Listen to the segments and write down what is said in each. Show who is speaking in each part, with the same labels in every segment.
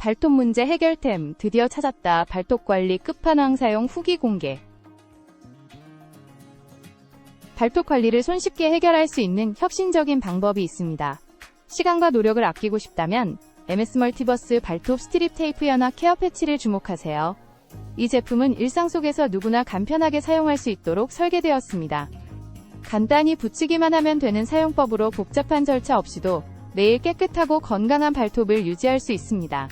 Speaker 1: 발톱 문제 해결템 드디어 찾았다. 발톱 관리 끝판왕 사용 후기 공개. 발톱 관리를 손쉽게 해결할 수 있는 혁신적인 방법이 있습니다. 시간과 노력을 아끼고 싶다면 MS 멀티버스 발톱 스트립 테이프 연화 케어 패치를 주목하세요. 이 제품은 일상 속에서 누구나 간편하게 사용할 수 있도록 설계되었습니다. 간단히 붙이기만 하면 되는 사용법으로 복잡한 절차 없이도 매일 깨끗하고 건강한 발톱을 유지할 수 있습니다.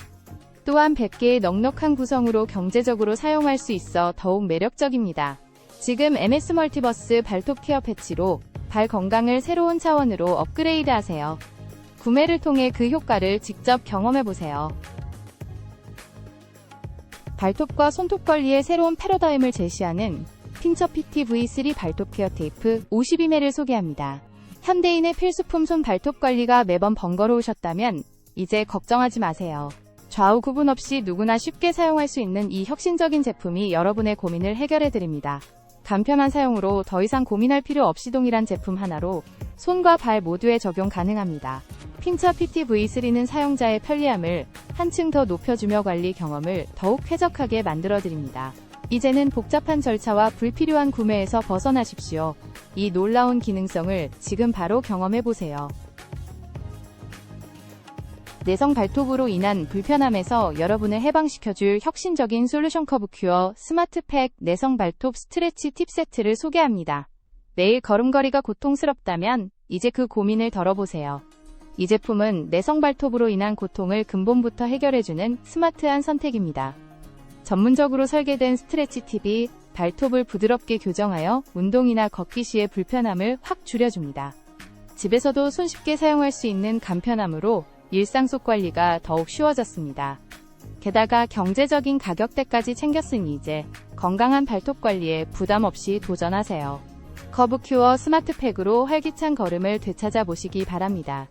Speaker 1: 또한 100개의 넉넉한 구성으로 경제적으로 사용할 수 있어 더욱 매력적입니다. 지금 MS 멀티버스 발톱 케어 패치로 발 건강을 새로운 차원으로 업그레이드 하세요. 구매를 통해 그 효과를 직접 경험해 보세요. 발톱과 손톱 관리의 새로운 패러다임을 제시하는 핀처 PT V3 발톱 케어 테이프 52매를 소개합니다. 현대인의 필수품 손 발톱 관리가 매번 번거로우셨다면 이제 걱정하지 마세요. 좌우 구분 없이 누구나 쉽게 사용할 수 있는 이 혁신적인 제품이 여러분의 고민을 해결해 드립니다. 간편한 사용으로 더 이상 고민할 필요 없이 동일한 제품 하나로 손과 발 모두에 적용 가능합니다. 핀처 PT V3는 사용자의 편리함을 한층 더 높여주며 관리 경험을 더욱 쾌적하게 만들어 드립니다. 이제는 복잡한 절차와 불필요한 구매에서 벗어나십시오. 이 놀라운 기능성을 지금 바로 경험해 보세요. 내성 발톱으로 인한 불편함에서 여러분을 해방시켜줄 혁신적인 솔루션 커브 큐어 스마트팩 내성 발톱 스트레치 팁 세트를 소개합니다. 매일 걸음걸이가 고통스럽다면 이제 그 고민을 덜어보세요. 이 제품은 내성 발톱으로 인한 고통을 근본부터 해결해주는 스마트한 선택입니다. 전문적으로 설계된 스트레치 팁이 발톱을 부드럽게 교정하여 운동이나 걷기 시의 불편함을 확 줄여줍니다. 집에서도 손쉽게 사용할 수 있는 간편함으로 일상 속 관리가 더욱 쉬워졌습니다. 게다가 경제적인 가격대까지 챙겼으니 이제 건강한 발톱 관리에 부담 없이 도전하세요. 커브큐어 스마트팩으로 활기찬 걸음을 되찾아 보시기 바랍니다.